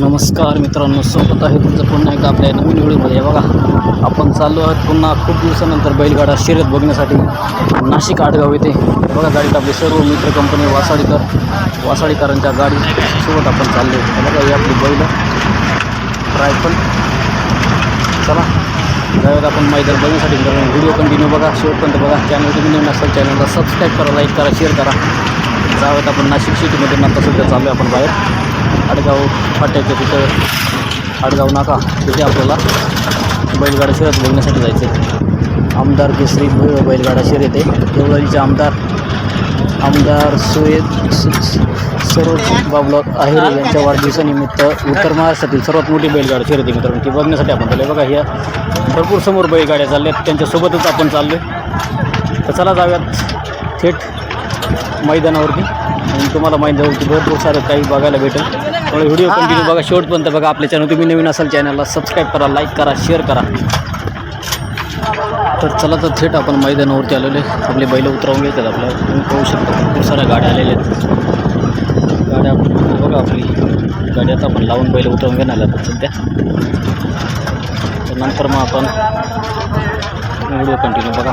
नमस्कार मित्रांनो सोबत आहे तुमचं पुन्हा एकदा आपल्या नवीन व्हिडिओमध्ये. बघा आपण चाललो आहोत पुन्हा खूप दिवसानंतर बैलगाडा शर्यत बघण्यासाठी नाशिक आडगाव येते बघा गाडीत आपले सर्व मित्र कंपनी वासाडीकर वासाडीकरांच्या गाडी सोबत आपण चाललो बघा ही आपली बैल. रायफल चला जाऊयात आपण मैदान बघण्यासाठी व्हिडिओ कंटिन्यू बघा शेवटपर्यंत बघा. चॅनल तुम्ही नवीन असाल चॅनलला सबस्क्राईब करा लाईक करा शेअर करा. जाऊयात आपण नाशिक सिटीमध्ये नंतर सध्या चाललो आहे आपण बाहेर. आडगाव फाट्याच्या तिथं आडगाव नाका तिथे आपल्याला बैलगाडा शर्यत बघण्यासाठी जायचं आहे. आमदार केसरी बैलगाडा शर्यत आहे. देवळालीचे आमदार आमदार सुयेद सरोज बाबुला आहेर यांच्या वाढदिवसानिमित्त उत्तर महाराष्ट्रातील सर्वात मोठी बैलगाडा शर्यत आहे मित्रांनो. ती बघण्यासाठी आपण चाललो बघा ह्या भरपूर समोर बैलगाड्या चालल्या आहेत त्यांच्यासोबतच आपण चाललो तर चला जाऊयात. थेट मैदानावरती. आणि तुम्हाला माहीत की भरपूर सारं काही बघायला भेटेल. त्यामुळे व्हिडिओ कंटिन्यू बघा शेवटपर्यंत बघा आपल्या चॅनल तुम्ही नवीन असाल चॅनलला सबस्क्राईब करा लाईक करा शेअर करा. तर चला तर थेट आपण मैदानावरती आलेले आपले बैल उतरवून घेतात आपल्या तुम्ही पाहू शकता भरपूर साऱ्या गाड्या आलेल्या आहेत. गाड्या बघा आपली. गाडी आता आपण लावून बैल उतरवून घेणार आता सध्या. तर नंतर मग आपण व्हिडिओ कंटिन्यू बघा.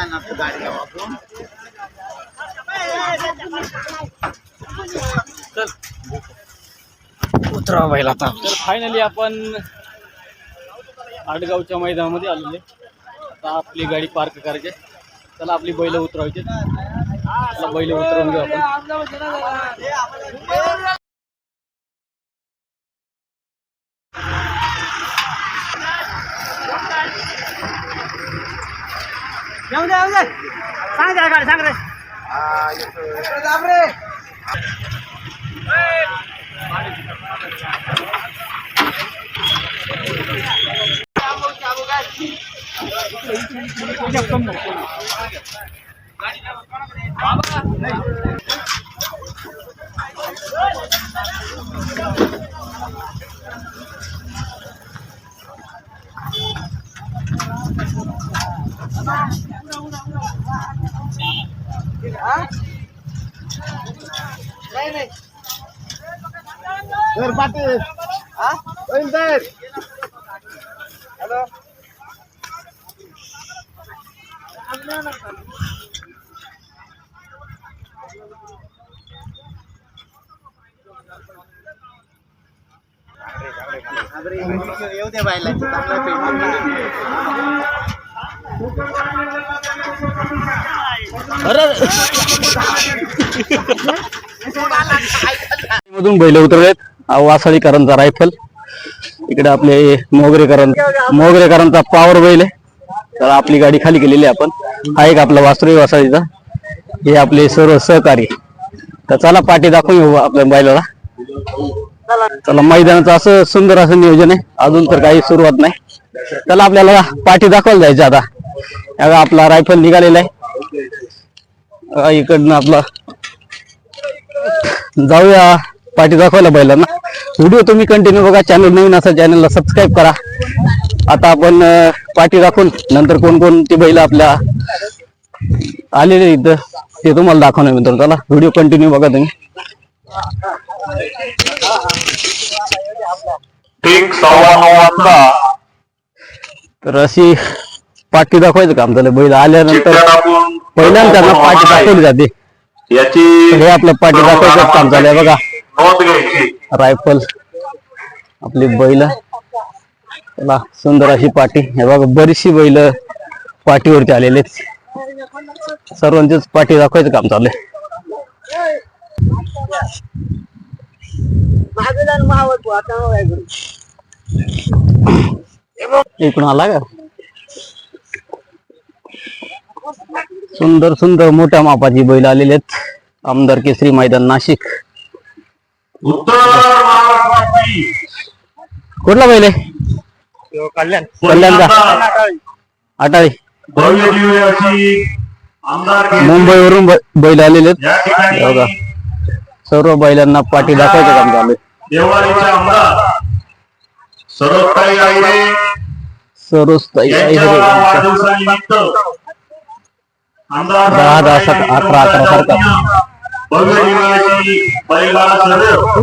मैदानात गाडी लावा आपण उतरा बैल आता. तर फायनली आपण आडगावच्या मैदानामध्ये आलेले आता आपली गाडी पार्क करायची चला आपली बैल उतरवायची चला बैल उतरवून घेऊ आपण. येऊ दे येऊ दे सांग त्याला गाडी सांग रे दाब रे Bye. तर पाटील होईल तर हॅलो येऊ दे बायला चांगला मधून बैल उतरलेत. वासाळीकरांचा रायफल. इकडे आपले मोगरेकरां मोगरेकरांचा पॉवर बैल आहे. तर आपली गाडी खाली केलेली आहे आपण. हा एक आपला वासुरी वासाळीचा. हे आपले सर्व सहकारी. तर चला पाठी दाखवून येऊ आपल्या बैलाला. चला मैदानाचं असं सुंदर असं नियोजन आहे. अजून तर काही सुरुवात नाही. चला आपल्याला पाठी दाखवायला जायचं आता. आपला रायफल निघालेला आहे. इकडनं आपला जाऊया पाठी दाखवायला बैलांना. व्हिडिओ तुम्ही कंटिन्यू बघा. चॅनल नवीन असा चॅनलला सबस्क्राईब करा. आता आपण पाठी दाखवून नंतर कोण कोणती बैल आपल्या आलेले इथं ते तुम्हाला दाखवणार मित्रांनो. चला व्हिडिओ कंटिन्यू बघा तुम्ही. ठीक सव्वा नऊ वाजता. तर अशी पाठी दाखवायचं काम झालं. बैल आल्यानंतर पहिल्यांदा त्यांना पाठी दाखवली जाते. याची हे आपलं पाठी दाखवायचं काम झालंय बघा. नोंद घ्यायची. रायफल आपली बैल. चला सुंदर अशी पाठी. हे बघा बरीचशी बैल पाठीवरती आलेले आहेत. सर्वांचीच पाठी दाखवायचं काम चालू आहे इकडून आला का? सुंदर सुंदर मोठ्या मापाची बैल आलेले आहेत. आमदार केसरी मैदान नाशिक. कुठला बैल आहे? कल्याण. कल्याणचा अटाळी केसरी. मुंबईवरून बैल आलेले आहेत. बघा. सर्व बैलांना पाठी दाखवायचं काम चालू आहे. सरोजताई आहे यांच्या रे यांच्या. वाढदिवसानिमित्त आमदार दहा, दहा, सक- अकरा, अकरा सारखा.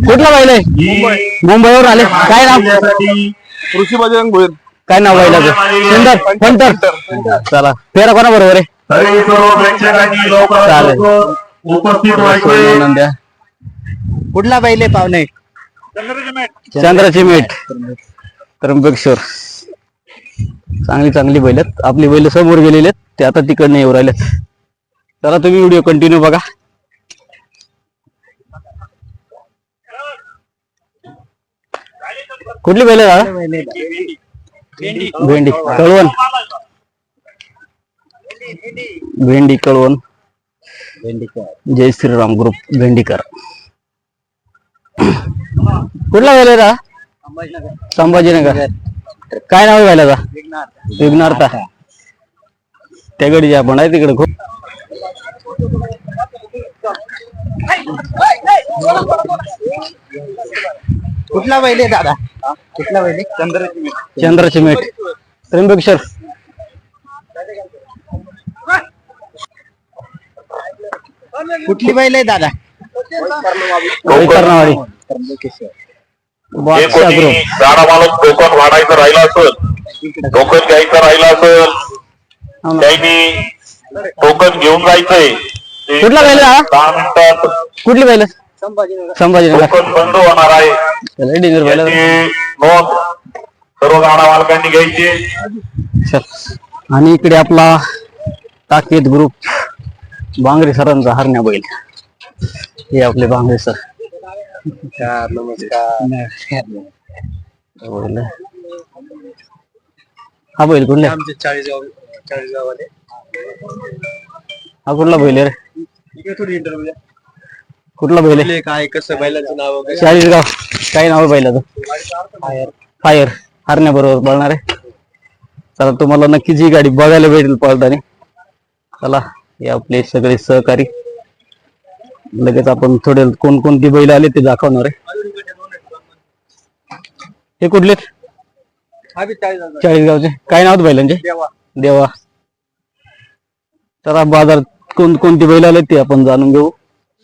कुठला बैल आहे? ही मुंबईवरून आले. काय नाव? ऋषी बजरंग भोईर. काय नाव बैलाचं? सुंदर पंटर चला. फेरा कोणा बरोबर आहे चालेल. उपस्थित नंद्या कुठला बैले पाहुणे? चंद्राची मेट त्र्यंबकेश्वर चांगली चांगली बैल आहेत. आपली बैल समोर गेलेले आहेत. ते आता तिकडनं येऊ राहिलेत. चला तुम्ही व्हिडिओ कंटिन्यू बघा. कुठली बैल दादा? भेंडी कळवण. भेंडी कळवण. जय श्रीराम ग्रुप भेंडीकर. कुठला बैल आहे दादा? संभाजीनगर. काय नाव आहे बैलाचा विघ्नार्था. त्या गडीचे आपण आहे तिकडे खूप. कुठला बैले दादा? कुठला बैले चंद्राची चंद्राची मेठ त्र्यंबकेश्वर कुठली बैले दादा? कर्णावाडी जे कोणी गाडा मालक टोकन वाढायचं राहिलं असेल टोकन घ्यायचं राहिलं असेल त्यांनी टोकन घेऊन जायचंय. कुठला बैल हा? दहा मिनिटात कुठली बैल संभाजीनगर. टोकन बंद होणार आहे. चला, डिंगर बैल याची नोंद सर्व गाडा मालकांनी घ्यायची. चल. आणि इकडे आपला ताकेत ग्रुप बांगरे सरांचा हरण्या बैल. हे आपले बांगरे सर. बैल. हा बैल कुठला आमचे चाळीस गाव चाळीस गावाले हा कुठला बैल रे इकडे थोडी इंटरव्ह्यू कुठला बैल आहे काय कसं बैलाचं नाव वगैरे चाळीसगाव काय नाव आहे बैलाचं फायर हरण्या बरोबर पळणार आहे चला तुम्हाला नक्कीच ही गाडी बघायला भेटेल पळताना चला हे आपले सगळे सहकारी लगेच आपण थोडे कोणकोणती बैल आले ते दाखवणार आहे. हे कुठले हा चाळीस चाळीसगावचे काय नाव बैलांचे? देवा. देवा. चला बाजारात कोण कोणती बैल आले ते आपण जाणून घेऊ.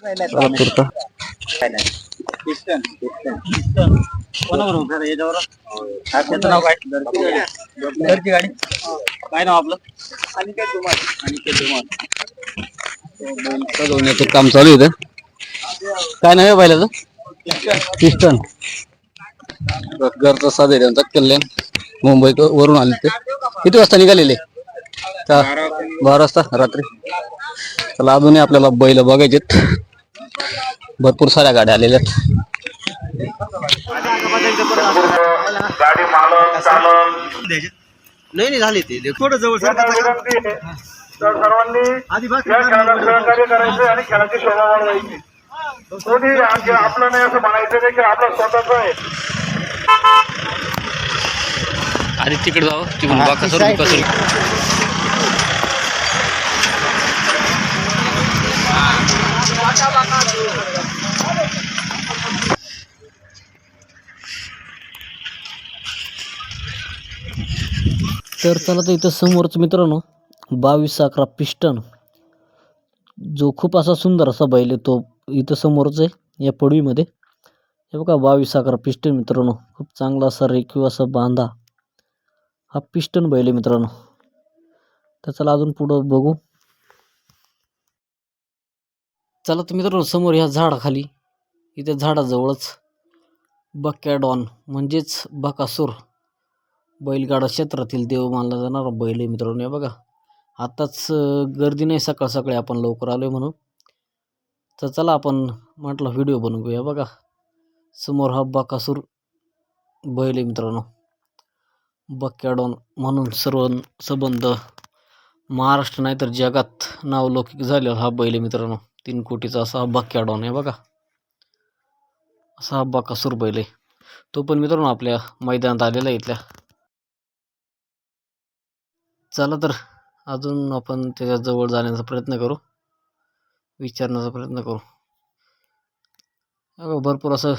पुरता काय? घरची गाडी. काय नाव आपलं? आणि काय तुम्हाला आणि सजवण्याचं काम चालू आहे. काय आहे बैलाचं? पिस्टन घरचा साधे त्यांचा कल्याण. मुंबई वरून आले ते. किती वाजता निघालेले? बारा वाजता रात्री. चला अजूनही आपल्याला बैल बघायचेत भरपूर साऱ्या गाड्या आलेल्या नाही नाही झाली ती. थोडं जवळ तर सर्वांनी या खेळाला सहकार्य करायचं आणि खेळाची शोभा वाढवायची. कोणी आपलं नाही असं म्हणायचं नाही की आपलं स्वतःच आहे. आधी तिकडे जावं तिकडून बाकासूर बिकासूर तर चला तर इथं समोरच मित्रांनो बावीस अकरा पिस्टन जो खूप असा सुंदर असा बैल आहे तो इथं समोरच आहे या पडवीमध्ये. हे बघा बावीस अकरा पिस्टन मित्रांनो. खूप चांगला असा रेखीव असा बांधा. हा पिस्टन बैल आहे मित्रांनो. तर चला अजून पुढं बघू. चला तर मित्रांनो समोर ह्या झाडाखाली. इथे झाडाजवळच बकॅडॉन म्हणजेच बकासूर बैलगाडा क्षेत्रातील देव मानला जाणारा बैल आहे मित्रांनो. हे बघा आत्ताच गर्दी नाही सकाळ सकाळी आपण लवकर आलो आहे म्हणून. तर चला आपण म्हटलं व्हिडिओ बनवूया बघा. समोर हा बाकासूर बैल आहे मित्रांनो. बक्याडॉन म्हणून सर्व संबंध. महाराष्ट्र नाही तर जगात नावलौकिक झालेला हा बैल आहे मित्रांनो. तीन कोटीचा असा हा बक्याडॉन आहे बघा. असा हा बाकासूर बैल आहे. तो पण मित्रांनो आपल्या मैदानात आलेला आहे इथल्या. चला तर अजून आपण त्याच्याजवळ जाण्याचा प्रयत्न करू. विचारण्याचा प्रयत्न करू. अगं भरपूर असं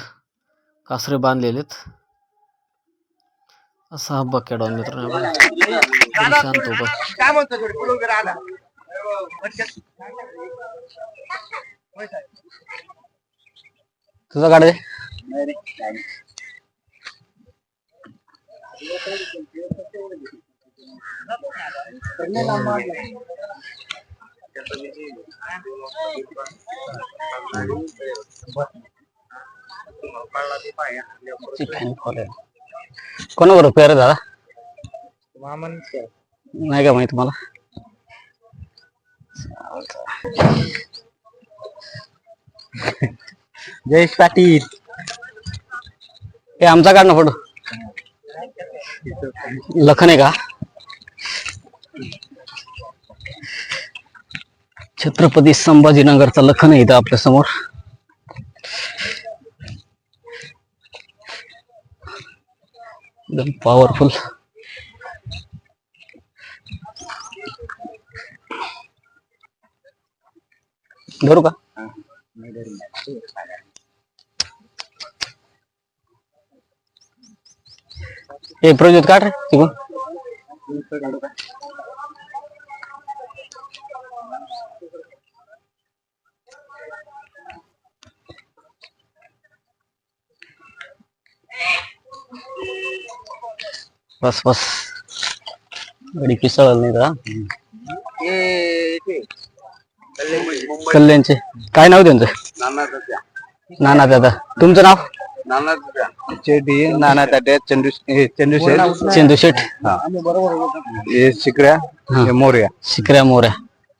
कासरे बांधलेले आहेत. असा हा मित्रांनो. बघा. एकदम शांत आला तुझा गाडी कोणाबरोबर पेर दादा? मामन नाही का माहीत मला जयेश पाटील. हे आमचा काढ ना फोटो लखन आहे का? छत्रपती संभाजीनगरचा लखन आहे इथं आपल्यासमोर. एकदम पॉवरफुल धरू का? हे प्रज्योत काढ रे तिकडून. बस बस. गाडी पिसळल नाही का? कल्याणचे. काय नाव त्यांचं? नाना दादा. तुमचं नाव? चेडी नाना ताट्या चंदू चंदूशेठ चंदू शेठ. हे. शिकऱ्या हे. मोर्या. शिकऱ्या मोऱ्या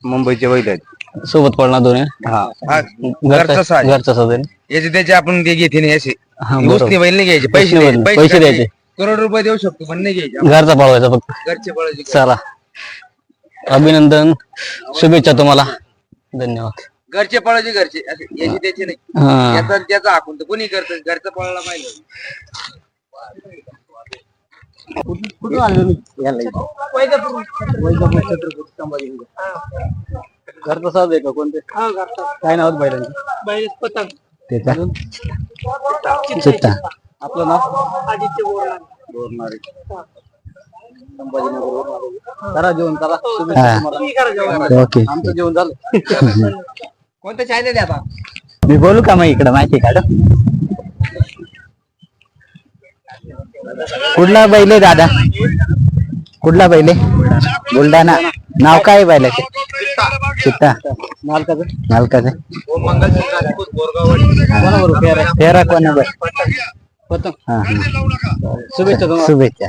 मुंबईचे बैल आहेत. सोबत पडणार दोन्ही? हा. घरचा. घरचा साधन याचे त्याचे आपण घेते नाही असे. बैल नाही घ्यायचे. पैसे पैसे द्यायचे. करोड रुपये देऊ शकतो पण नाही घ्यायचे. घरचा पळवायचा फक्त. घरचे बळाचे चला. अभिनंदन शुभेच्छा तुम्हाला. धन्यवाद. घरचे पळायचे घरचे. असे याचे त्याचे नाही. हा. याचा त्याचा हाकून तर कोणी करत? घरचं पळायला पाहिजे. कुठून आलो घरचा साज आहे का? कोणते? काय नाव बैलांचे? त्याचा? चित्ता. आपलं नाव? बोरणारे संभाजीनगर करा जेवण करा. तुम्हाला. ओके आमचं जेवण झालं. कोणतं आता? मी बोलू का मग इकडं? माहिती काढ कुठला बैल आहे दादा? कुठला बैल आहे? बुलढाणा. नाव काय आहे बैलाचे? चित्ता. मालकाचं? मालकाचं. कोणाबरोबर पेर आहे? हा शुभेच्छा तुम्हाला. शुभेच्छा.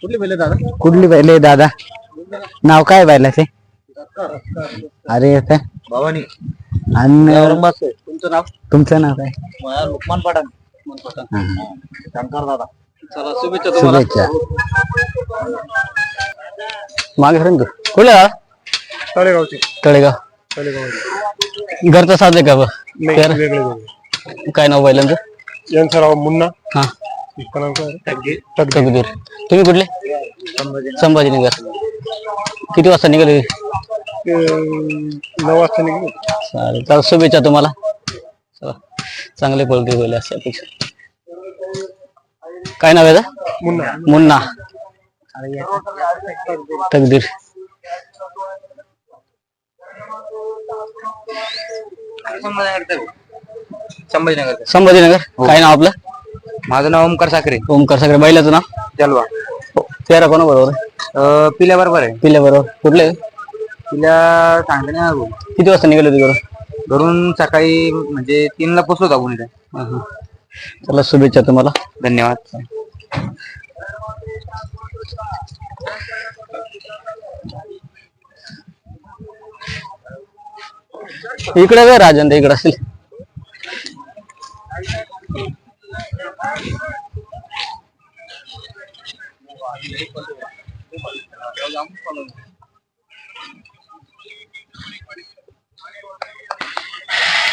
कुठली बैल दादा? कुठली आहे दादा? नाव काय आहे बैलाचे? अरे आता. भवानी. आणि तुमचं नाव? तुमचं नाव काय? लुकमान पठाण. हा, हा. शंकर दादा. चला शुभेच्छा तुम्हाला. शुभेच्छा. मागे सर कुठले दादा तळेगावचे. तळेगाव. घरचा साज आहे का? काय नाव बैलांचं यांचं नाव मुन्ना. हा. तुम्ही कुठले? संभाजीनगर. किती वाजता निघाले? नऊ वाजता निघलो. चालेल चला शुभेच्छा तुम्हाला. चला. चांगले पळते बैल असे अपेक्षा. काय नाव आहे याचं? मुन्ना. मुन्ना. तकदीर संभाजीनगर. संभाजीनगर. काय नाव आपलं? माझं नाव ओमकार साखरे. ओमकार सगळे बैलाचं नाव? जलवा तेरा कोणा बरोबर? पिल्या बरोबर आहे. पिल्या बरोबर. कुठले? तिला सांगते ना किती वाजता निघाले होते घरून? घरून सकाळी म्हणजे तीनला पोचलो आपण इथे. हा, हा. चला शुभेच्छा तुम्हाला. धन्यवाद. इकडे काय राजन ते इकडे असेल.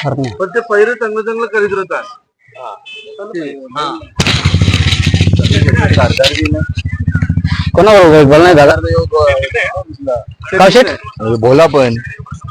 पण ते पहिलं चांगलं चांगलं करीत राहतात. कोणाबरोबर? बोल नाही दादा. बोला पण.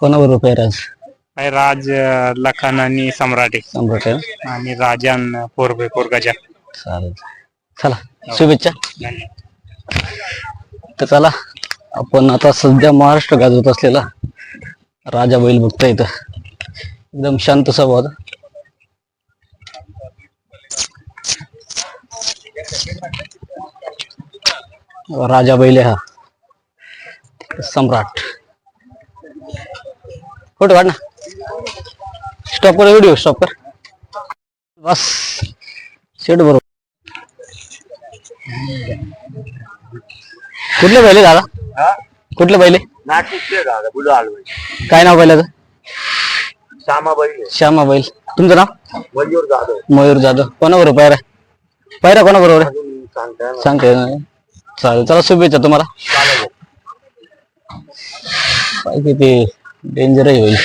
कोणाबरोबर पैराज आहे राज लखन आणि सम्राटे. सम्राट आहे आणि राजन पोरबे पोरगाच्या चालेल. चला शुभेच्छा. तर चला आपण आता सध्या महाराष्ट्र गाजवत असलेला राजा बैल बघता इथं. एकदम शांत स्वभाव. राजा बैल आहे हा. सम्राट. फोटो काढ ना. स्टॉप कर व्हिडिओ स्टॉप कर बस. शेट बरोबर कुठले पहिले दादा? कुठले पहिले? काय नाव पहिल्याचं? श्यामा बैल तुमचं नाव? मयूर जाधव. कोणाबरोबर पायरा? पायरा कोणाबरोबर आहे? सांगते चालेल चला शुभेच्छा तुम्हाला. काय किती? डेंजरही होईल.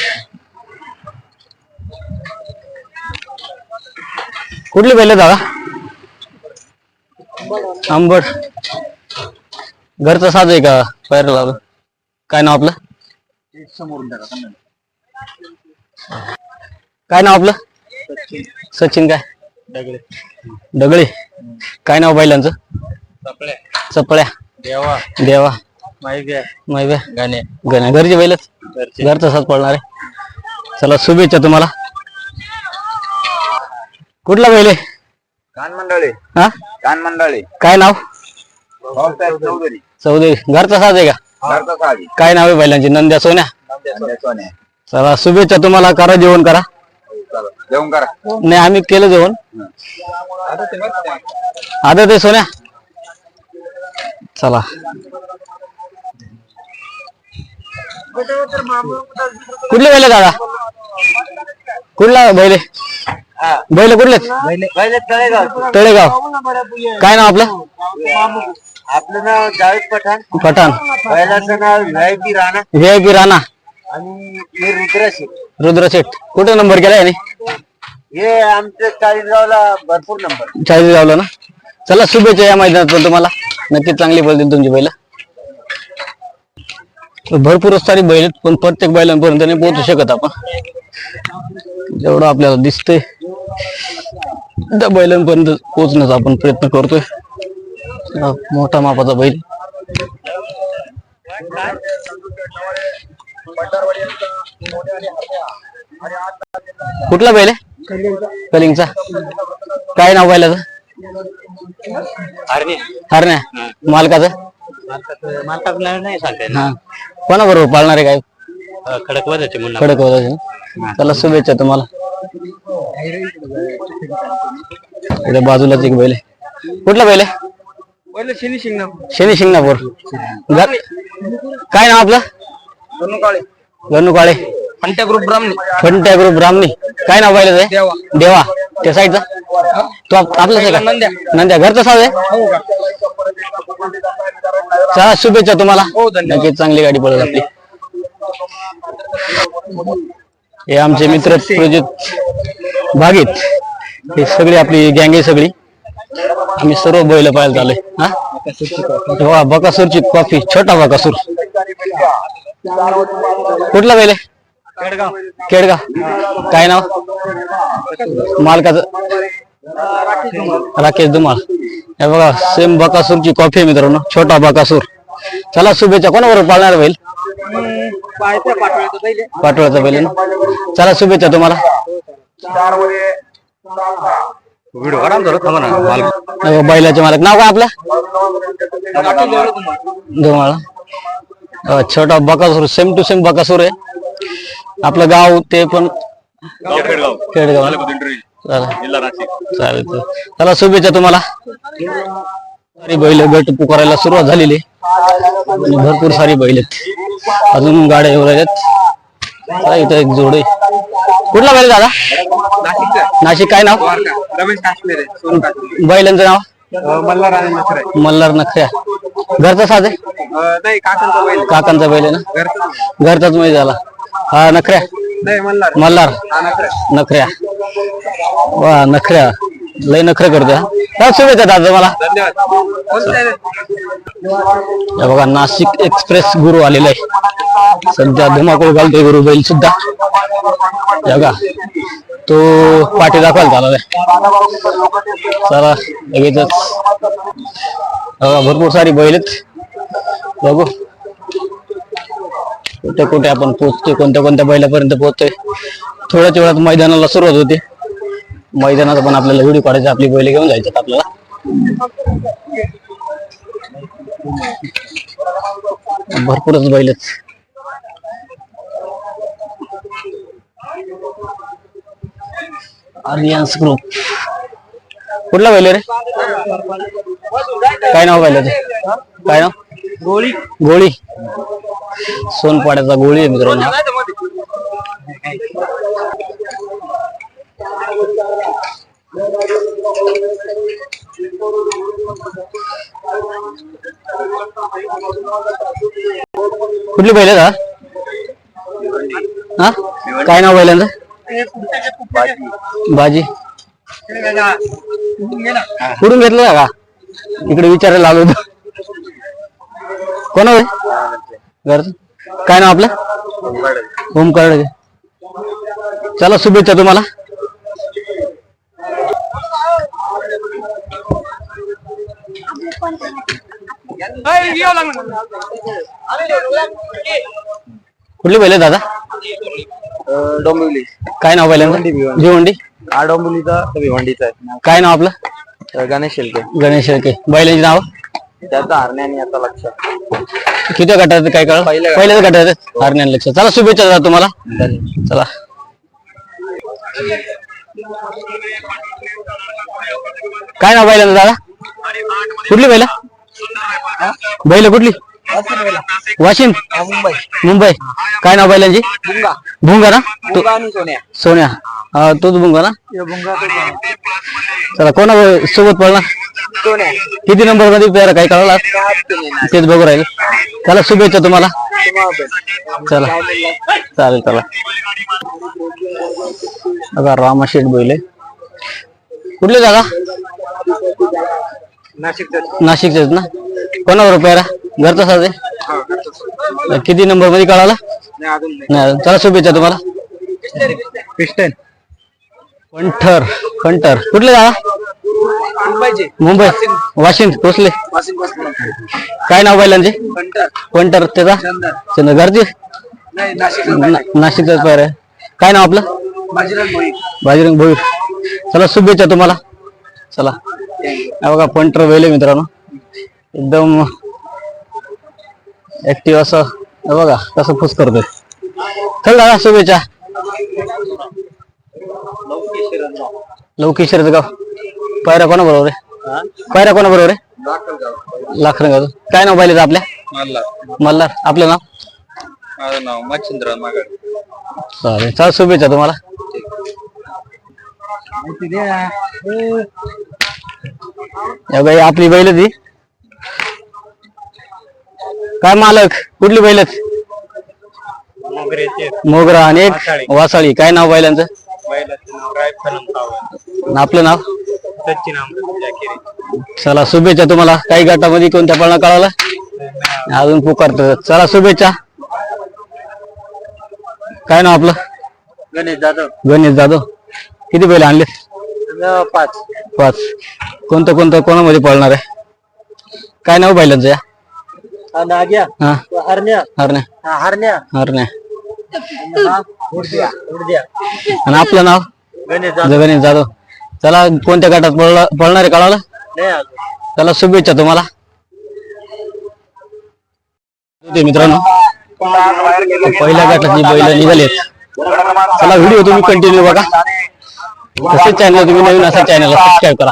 कुठले पहिले दादा? आंबट घरचं साज आहे का? पायऱ्या लावलं. काय नाव आपलं? काय नाव आपलं? सचिन काय? दगडे. दगळे काय नाव बैलांचं? चपळ्या देवा. देवा. माहिती गाणे. गण्या घरचे बैलच? घरचे. घरचा साथ पडणार आहे. चला शुभेच्छा तुम्हाला. कुठला बैल आहे? कान मंडळे. हा? कान मंडळे. काय नाव? चौधरी. चौधरी. घरचा साथ आहे का? काय नाव आहे बैलांची? नंद्या सोन्या? सोने चला शुभेच्छा तुम्हाला. करा जेवण करा. जेवण करा. नाही आम्ही केलं जेवण. आता ते सोन्या. चला. कुठले बैल दादा? कुठला बैल बैल कुठले तळेगाव. काय नाव आपलं? आपलं नाव जावेद पठाण. पठाण. बैलाचं नाव VIP Rana. V I P Rana. आणि हे रुद्राशी रुद्र शेठ. कुठे नंबर केला याने? हे आमच्या चाळीसगावला भरपूर नंबर चाळीस गावला ना? चला शुभेच्छा या मैदानात तुम्हाला. नक्कीच चांगली बोलतील तुमची बैल. भरपूर सारी बैल आहेत, पण प्रत्येक बैलांपर्यंत नाही पोहोचू शकत आपण. जेवढं आपल्याला दिसतंय त्या बैलांपर्यंत पोहोचण्याचा आपण प्रयत्न करतोय. मोठा मापाचा बैल. कुठला बैल आहे? कलिंगचा. काय नाव बैलाचं? हरण्या. मालकाचं? नाही सांगता हा. कोणाबरोबर पाळणार आहे काय खडक वाजायचे म्हणून खडक होता ना चला शुभेच्छा तुम्हाला. इकडे बाजूलाच एक बैल आहे. कुठला बैल आहे? पहिलं शनी शिंगण. शनी शिंगणापूर. काय नाव आपलं? गणू काळे. फंट्या ग्रुप ब्राह्मणी. फंट्या ग्रुप ब्राह्मणी. काय नाव पाहिलं ते? देवा. देवा. त्या साईडचा? तो आप- आपलाच आहे का? नंद्या. घरचा साज आहे? चला शुभेच्छा तुम्हाला. हो, धन्यवाद. नक्कीच चांगली गाडी पडेल आपली. हे आमचे मित्र प्रजित भागीत. हे सगळी आपली गँग आहे सगळी. आम्ही सर्व बैल पाहायला चाललोय. हा? बकासूरची कॉफी छोटा बकासूर. कुठला बैल आहे? केडगाव काय नाव? मालकाचं? राकेश धुमाळ. हे बघा सेम बकासूरची कॉफी आहे मित्रांनो. छोटा बकासूर. चला शुभेच्छा. कोणाबरोबर पाळणार बैल? पाटोळ्याचा बैल ना? चला शुभेच्छा तुम्हाला. व्हिडिओ करा ना जरा, थांबा ना. माल अहो, बैलाचे मालक. नाव काय आपलं? धुमाळा. छोटा Bakasur same to same Bakasur आहे. आपलं गाव ते पण खेडगाव. चालेल. चला शुभेच्छा तुम्हाला. सारी बैल गट पुकारायला सुरुवात झालेली भरपूर सारी बैल आहेत. अजून गाड्या येऊ राहिल्यात. इथं एक जोड. आहे कुठला बैल दादा? नाशिक काय नाव? बैलांचं नाव? मल्हार आणि नसरे मल्हार नखऱ्या घरचा साज आहे नाही काकांचा बैल. काकांचा बैल आहे ना? घरचा घरचाच माहिती झाला. हा नखऱ्या? नाही मल्हार. मल्हार. हा नखरे नखऱ्या. वा नखऱ्या. लय नखरे करते हा. काय शुभेच्छा दादा मला धन्यवाद. कोणते आहे? हे बघा नाशिक एक्सप्रेस गुरु आलेला आहे सध्या धुमाकूळ घालतोय गुरु बैल सुद्धा. हे बघा. तो पाठी दाखवायला चालला चला लगेचच. भरपूर सारी बैल आहेत. बघू. कुठे कुठे आपण पोहोचतोय कोणत्या कोणत्या बैलापर्यंत पोहोचतोय. थोड्याच वेळात मैदानाला सुरुवात होते. मैदानात पण आपल्याला व्हिडिओ काढायचे आपली बैल घेऊन जायचं आपल्याला. भरपूरच बैल आर्यन्स ग्रुप कुठला बैल आहे रे? काय नाव बैलाचे? काय नाव? गोळी. गोळी. सोनपाड्याचा गोळी आहे मित्रांनो. कुठली बैल हा? हा? काय नाव बैलांचं? बाजी कुठून घेतलं का? इकडे विचारायला आलो होतो. कोण घर काय नाव आपलं? होम कार्ड चला शुभेच्छा तुम्हाला. कुठली आहे दादा? डोंबिवली. काय नाव बैलांचं भिवंडी हा डोंबिवलीचा भिवंडीचा आहे. काय नाव आपलं? गणेश शेलके गणेश शेळके. बैलांची नाव? त्याचा हरणे आणि याचा लक्ष. किती गटात काय कळ पहिल्याच गटात हरण्या लक्ष. चला शुभेच्छा दादा तुम्हाला. चला. काय नाव बैलाचं दादा? कुठली बैल बैल कुठली? वाशिम मुंबई. मुंबई काय नाव बैलांची? भुंगा भुंगा ना? तो भुंगा आणि सोन्या. सोन्या. हा तोच भुंगा ना? भुंगा. चला कोणा सोबत पळणार सोन्या. किती नंबरमध्ये पेरा काय कळला? तेच बघू राहील. चला शुभेच्छा तुम्हाला. चला. चालेल चला. बघा रामा शेठ बैल. कुठले जागा नाशिकचा नाशिकचेच ना? कोणावर पेरा घरचा साज आहे? किती नंबरमध्ये कळाला? नाही अजून चला शुभेच्छा तुम्हाला. पिस्टन फंटर फंटर कुठले मुंबईचे. मुंबई. वाशिम. पोचले वाशिमपासून काय नाव बैलांचे? पंटर फंटर त्याचा? चंदन. चंद्र घरचे? नाही नाशिक नाशिकचाच आहे काय नाव आपलं? बाजीराव भोई बाजरंग भोईर. चला शुभेच्छा तुम्हाला. चला. बघा पंटर वेले मित्रांनो. एकदम ऍक्टिव्ह असं. बघा कसं फुस करतोय. चल दादा शुभेच्छा. लवकेश्वरच गाव पायऱ्या कोणा बरोबर आहे? पायऱ्या कोणा बरोबर आहे? लाखन गाव काय नाव पाहिजे आपल्या? मल्हार. आपलं नाव? माझं नाव मच्छिंद्र मागड चालेल. चला शुभेच्छा तुम्हाला. या बाई आपली बैल ती. काय मालक? कुठली बैल मोगरा आणि एक वासाळी. काय नाव बैलांचं? आपलं नाव? चला शुभेच्छा तुम्हाला. काही गटामध्ये कोणत्या पळणा कळाला? अजून पुकारतो. चला शुभेच्छा. काय नाव आपलं? गणेश जाधव. गणेश जाधव. किती बैल आणले पाच. पाच. कोणतं कोणतं कोणामध्ये पळणार आहे? काय नाव बैलांचं या? हा नाग्या. हा. हरण्या. हरण्या. हरण्या. हरण्या. उडद्या उडद्या आणि आपलं नाव? गणेश गणेश जाधव. चला कोणत्या गटात पळला पळणार आहे कळालं? नाही अजून. चला शुभेच्छा तुम्हाला. ते मित्रांनो. पहिल्या गटाची बैल निघालेत. चला व्हिडिओ तुम्ही कंटिन्यू बघा. तसेच चॅनल तुम्ही नवीन असा चॅनलला सबस्क्राईब करा.